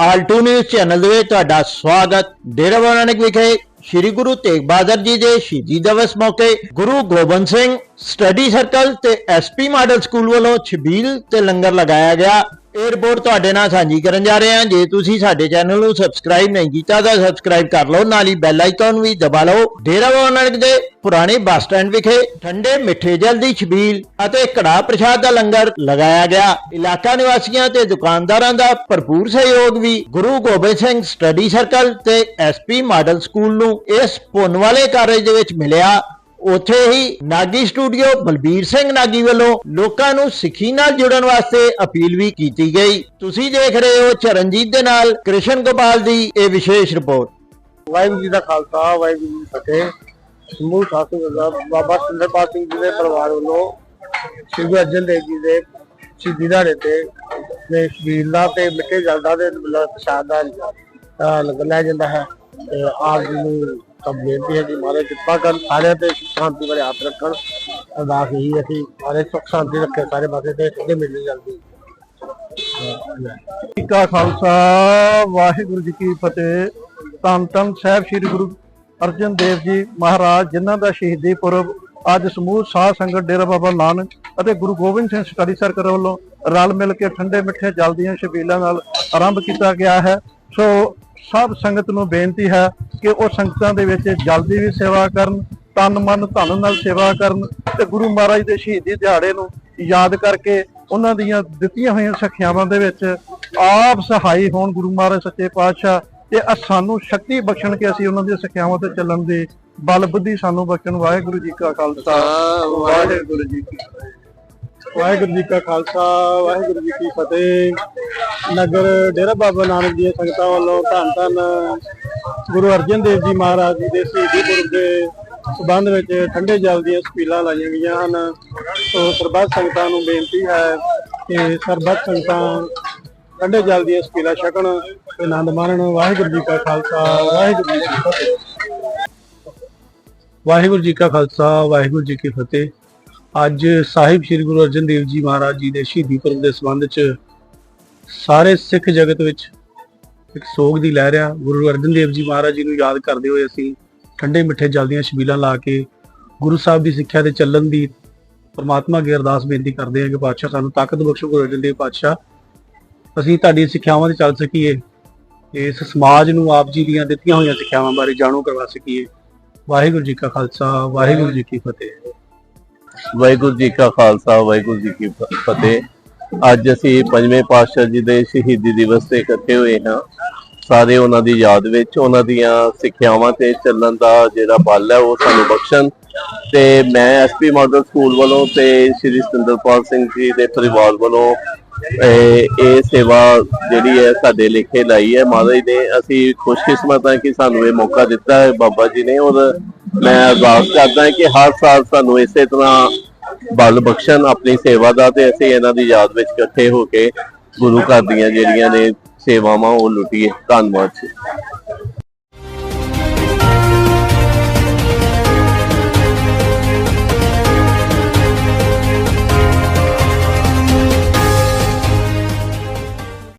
Alt news channel ਦੇ ਵਿੱਚ ਤੁਹਾਡਾ ਸਵਾਗਤ। ਡੇਰਾ ਬਾਬਾ ਨਾਨਕ ਵਿਖੇ ਸ੍ਰੀ ਗੁਰੂ ਤੇਗ ਬਹਾਦਰ ਜੀ ਦੇ ਸ਼ਹੀਦੀ ਦਿਵਸ ਮੌਕੇ ਗੁਰੂ ਗੋਬਿੰਦ ਸਿੰਘ ਸਟੱਡੀ ਸਰਕਲ ਤੇ ਐਸਪੀ ਮਾਡਲ ਸਕੂਲ ਵੱਲੋਂ ਛਬੀਲ ਤੇ ਲੰਗਰ ਲਗਾਇਆ ਗਿਆ। ਇਹ ਤੁਹਾਡੇ ਨਾਲ ਸਾਂਝੀ ਕਰਨ ਜਾ ਰਹੇ ਹਾਂ। ਜੇ ਤੁਸੀਂ ਸਾਡੇ ਚੈਨਲ ਨੂੰ ਸਬਸਕ੍ਰਾਈਬ ਨਹੀਂ ਕੀਤਾ ਤਾਂ ਸਬਸਕ੍ਰਾਈਬ ਕਰ ਲਓ। ਨਾਲ ਹੀ ਬੈਲ ਆਈਕਨ ਵੀ ਦਬਾ ਲਓ। ਡੇਰਾ ਬਾਬਾ ਨਾਨਕ ਦੇ ਪੁਰਾਣੇ ਬੱਸ ਸਟੈਂਡ ਵਿਖੇ ਠੰਡੇ ਮਿੱਠੇ ਜਲ ਦੀ ਛਬੀਲ ਅਤੇ ਕੜਾਹ ਪ੍ਰਸ਼ਾਦ ਦਾ ਲੰਗਰ ਲਗਾਇਆ ਗਿਆ। ਇਲਾਕਾ ਨਿਵਾਸੀਆਂ ਤੇ ਦੁਕਾਨਦਾਰਾਂ ਦਾ ਭਰਪੂਰ ਸਹਿਯੋਗ ਵੀ ਗੁਰੂ ਗੋਬਿੰਦ ਸਿੰਘ ਸਟੱਡੀ ਸਰਕਲ ਤੇ ਐਸਪੀ ਮਾਡਲ ਸਕੂਲ ਨੂੰ ਇਸ ਪੁੰਨ ਵਾਲੇ ਕਾਰਜ ਦੇ ਵਿੱਚ ਮਿਲਿਆ। ਉੱਥੇ ਹੀ ਨਾਗੀ ਸਟੂਡੀਓ ਬਲਬੀਰ ਸਿੰਘ ਨਾਗੀ ਵੱਲੋਂ ਲੋਕਾਂ ਨੂੰ ਸਿੱਖੀ ਨਾਲ ਜੁੜਨ ਵਾਸਤੇ ਅਪੀਲ ਵੀ ਕੀਤੀ ਗਈ। ਤੁਸੀਂ ਦੇਖ ਰਹੇ ਹੋ ਚਰਨਜੀਤ ਦੇ ਨਾਲ ਕ੍ਰਿਸ਼ਨ ਗੋਪਾਲ ਦੀ ਇਹ ਵਿਸ਼ੇਸ਼ ਰਿਪੋਰਟ। ਵਾਹਿਗੁਰੂ ਜੀ ਦਾ ਖਾਲਸਾ ਵਾਹਿਗੁਰੂ ਜੀ ਫਤਿਹ। ਸਮੂਹ ਸਾਧੂ ਬਾਬਾ ਸੁੰਦਰਪਾਲ ਸਿੰਘ ਜੀ ਦੇ ਪਰਿਵਾਰ ਵੱਲੋਂ ਸ਼੍ਰੀ ਗੁਰੂ ਅਰਜਨ ਦੇਵ ਜੀ ਦੇ ਸ਼ਹੀਦੀ ਦਿਹਾੜੇ ਤੇ ਨੇ ਸ਼ਬੀਲ ਦਾ ਤੇ ਮਿੱਠੇ ਜਲ ਦੇ ਪ੍ਰਸ਼ਾਦ ਦਾ ਅਹ, ਜਾਂਦਾ ਹੈ ਤੇ ਆਪ ਜੀ ਨੂੰ ਸਭ ਬੇਨਤੀ ਹੈ ਕਿ ਮਹਾਰਾਜ ਕਿਰਪਾ ਕਰਨ, ਸਾਰਿਆਂ ਤੇ ਸ਼ਾਂਤੀ ਵਾਲੇ ਹੱਥ ਰੱਖਣ। ਅਰਦਾਸ ਇਹੀ ਹੈ ਕਿ ਮਹਾਰਾਜ ਸੁੱਖ ਸ਼ਾਂਤੀ ਰੱਖੇ, ਸਾਰੇ ਪਾਸੇ ਤੇ ਠੰਡੇ ਮਿਲਣੀ ਜਲਦੀ। ਜੀ ਕਾ ਖਾਲਸਾ, ਵਾਹਿਗੁਰੂ ਜੀ ਕੀ ਫਤਿਹ। ਧੰਨ ਧੰਨ ਸਾਹਿਬ ਸ੍ਰੀ ਗੁਰੂ ਅਰਜਨ ਦੇਵ ਜੀ ਮਹਾਰਾਜ, ਜਿਨ੍ਹਾਂ ਦਾ ਸ਼ਹੀਦੀ ਪੁਰਬ ਅੱਜ ਸਮੂਹ ਸਾਧ ਸੰਗਤ ਡੇਰਾ ਬਾਬਾ ਨਾਨਕ ਅਤੇ ਗੁਰੂ ਗੋਬਿੰਦ ਸਿੰਘ ਸਟੱਡੀ ਸਰਕਲ ਵੱਲੋਂ ਰਲ ਮਿਲ ਕੇ ਠੰਡੇ ਮਿੱਠੇ ਜਲ ਦੀਆਂ ਛਬੀਲਾਂ ਨਾਲ ਆਰੰਭ ਕੀਤਾ ਗਿਆ ਹੈ। ਸੋ ਸਭ ਸੰਗਤ ਨੂੰ ਬੇਨਤੀ ਹੈ ਕਿ ਉਹ ਸੰਗਤਾਂ ਦੇ ਵਿੱਚ ਜਲ ਦੀ ਵੀ ਸੇਵਾ ਕਰਨ ਤਨ ਮਨ ਧਨ ਨਾਲ ਸੇਵਾ ਕਰਨ ਤੇ ਗੁਰੂ ਮਹਾਰਾਜ ਦੇ ਸ਼ਹੀਦੀ ਦਿਹਾੜੇ ਨੂੰ ਯਾਦ ਕਰਕੇ ਉਹਨਾਂ ਦੀਆਂ ਦਿੱਤੀਆਂ ਹੋਈਆਂ ਸਿੱਖਿਆਵਾਂ ਦੇ ਵਿੱਚ ਆਪ ਸਹਾਈ ਹੋਣ ਗੁਰੂ ਮਹਾਰਾਜ ਸੱਚੇ ਪਾਤਸ਼ਾਹ ਤੇ ਸਾਨੂੰ ਸ਼ਕਤੀ ਬਖਸ਼ਣ ਕਿ ਅਸੀਂ ਉਹਨਾਂ ਦੀਆਂ ਸਿੱਖਿਆਵਾਂ ਤੇ ਚੱਲਣ ਦੀ ਬਲ ਬੁੱਧੀ ਸਾਨੂੰ ਬਖਸ਼ਣ। ਵਾਹਿਗੁਰੂ ਜੀ ਕਾ ਖਾਲਸਾ ਵਾਹਿਗੁਰੂ ਜੀ ਕੀ ਫਤਿਹ। ਵਾਹਿਗੁਰੂ ਜੀ ਕਾ ਖਾਲਸਾ, ਵਾਹਿਗੁਰੂ ਜੀ ਕੀ ਫਤਿਹ। ਨਗਰ ਡੇਰਾ ਬਾਬਾ ਨਾਨਕ ਜੀ ਦੀਆਂ ਸੰਗਤਾਂ ਵੱਲੋਂ ਧੰਨ ਧੰਨ ਗੁਰੂ ਅਰਜਨ ਦੇਵ ਜੀ ਮਹਾਰਾਜ ਜੀ ਦੇ ਸ਼ਹੀਦੀ ਪੁਰਬ ਦੇ ਸਬੰਧ ਵਿੱਚ ਠੰਡੇ ਜਲ ਦੀਆਂ ਸਪੀਲਾਂ ਲਾਈਆਂ ਗਈਆਂ ਹਨ। ਸੋ ਸਰਬੱਤ ਸੰਗਤਾਂ ਨੂੰ ਬੇਨਤੀ ਹੈ ਕਿ ਸਰਬੱਤ ਸੰਗਤਾਂ ਠੰਡੇ ਜਲ ਦੀਆਂ ਸਪੀਲਾਂ ਛਕਣ ਤੇ ਆਨੰਦ ਮਾਣਨ। ਵਾਹਿਗੁਰੂ ਜੀ ਕਾ ਖਾਲਸਾ, ਵਾਹਿਗੁਰੂ ਜੀ ਕੀ ਫਤਿਹ। ਵਾਹਿਗੁਰੂ ਜੀ ਕਾ ਖਾਲਸਾ, ਵਾਹਿਗੁਰੂ ਜੀ ਕੀ ਫਤਿਹ। ਅੱਜ ਸਾਹਿਬ ਸ੍ਰੀ ਗੁਰੂ ਅਰਜਨ ਦੇਵ ਜੀ ਮਹਾਰਾਜ ਜੀ ਦੇ ਸ਼ਹੀਦੀ ਪੁਰਬ ਦੇ ਸੰਬੰਧ ਚ ਸਾਰੇ ਸਿੱਖ ਜਗਤ ਵਿੱਚ ਇੱਕ ਸੋਗ ਦੀ ਲਹਿਰ ਆ। ਗੁਰੂ ਅਰਜਨ ਦੇਵ ਜੀ ਮਹਾਰਾਜ ਜੀ ਨੂੰ ਯਾਦ ਕਰਦੇ ਹੋਏ ਅਸੀਂ ਠੰਡੇ ਮਿੱਠੇ ਜਲ ਦੀਆਂ ਛਬੀਲਾਂ ਲਾ ਕੇ ਗੁਰੂ ਸਾਹਿਬ ਦੀ ਸਿੱਖਿਆ ਤੇ ਚੱਲਣ ਦੀ ਪਰਮਾਤਮਾ ਅੱਗੇ ਅਰਦਾਸ ਬੇਨਤੀ ਕਰਦੇ ਹਾਂ ਕਿ ਪਾਤਸ਼ਾਹ ਸਾਨੂੰ ਤਾਕਤ ਬਖਸ਼ੋ ਗੁਰੂ ਅਰਜਨ ਦੇਵ ਪਾਤਸ਼ਾਹ। ਅਸੀਂ ਤੁਹਾਡੀਆਂ ਸਿੱਖਿਆਵਾਂ ਤੇ ਚੱਲ ਸਕੀਏ। ਇਸ ਸਮਾਜ ਨੂੰ ਆਪ ਜੀ ਦੀਆਂ ਦਿੱਤੀਆਂ ਹੋਈਆਂ ਸਿੱਖਿਆਵਾਂ ਬਾਰੇ ਜਾਣੂ ਕਰਵਾ ਸਕੀਏ। ਵਾਹਿਗੁਰੂ ਜੀ ਕਾ ਖਾਲਸਾ, ਵਾਹਿਗੁਰੂ ਜੀ ਕੀ ਫਤਿਹ। ਵਾਹਿਗੁਰੂ ਜੀ ਕਾ ਖਾਲਸਾ, ਵਾਹਿਗੁਰੂ ਜੀ ਕੀ ਫਤਿਹ। ਅੱਜ ਅਸੀਂ ਪੰਜਵੇਂ ਪਾਤਸ਼ਾਹ ਜੀ ਦੇ ਸ਼ਹੀਦੀ ਦਿਵਸ ਤੇ ਇਕੱਠੇ ਹੋਏ ਹਾਂ। ਸਾਰੇ ਉਹਨਾਂ ਦੀ ਯਾਦ ਵਿੱਚ ਉਹਨਾਂ ਦੀਆਂ ਸਿੱਖਿਆਵਾਂ ਤੇ ਚੱਲਣ ਦਾ ਜਿਹੜਾ ਬਲ ਹੈ, ਉਹ ਸਾਨੂੰ ਬਖਸ਼ਣ। ਤੇ ਮੈਂ ਐਸਪੀ ਮਾਡਲ ਸਕੂਲ ਵੱਲੋਂ ਤੇ ਸ਼੍ਰੀ ਸਤਿੰਦਰਪਾਲ ਸਿੰਘ ਜੀ ਦੇ ਪਰਿਵਾਰ ਵੱਲੋਂ, ਇਹ ਇਹ ਸੇਵਾ ਜਿਹੜੀ ਹੈ ਸਾਡੇ ਲੇਖੇ ਲਾਈ ਹੈ। ਮਹਾਰਾਜ ਨੇ, ਅਸੀਂ ਖੁਸ਼ਕਿਸਮਤ ਹਾਂ ਕਿ ਸਾਨੂੰ ਇਹ ਮੌਕਾ ਦਿੱਤਾ ਹੈ, ਬਾਬਾ ਜੀ ਨੇ ਔਰ ਮੈਂ ਅਰਦਾਸ ਕਰਦਾ ਕਿ ਹਰ ਸਾਲ ਸਾਨੂੰ ਇਸੇ ਤਰ੍ਹਾਂ ਬਲ ਬਖਸ਼ਣ, ਆਪਣੀ ਸੇਵਾ ਦਾ ਤੇ ਅਸੀਂ ਇਹਨਾਂ ਦੀ ਯਾਦ ਵਿੱਚ ਇਕੱਠੇ ਹੋ ਕੇ ਗੁਰੂ ਘਰ ਦੀਆਂ ਜਿਹੜੀਆਂ ਨੇ ਸੇਵਾਵਾਂ, ਉਹ ਲੁੱਟੀਏ। ਧੰਨਵਾਦ ਜੀ।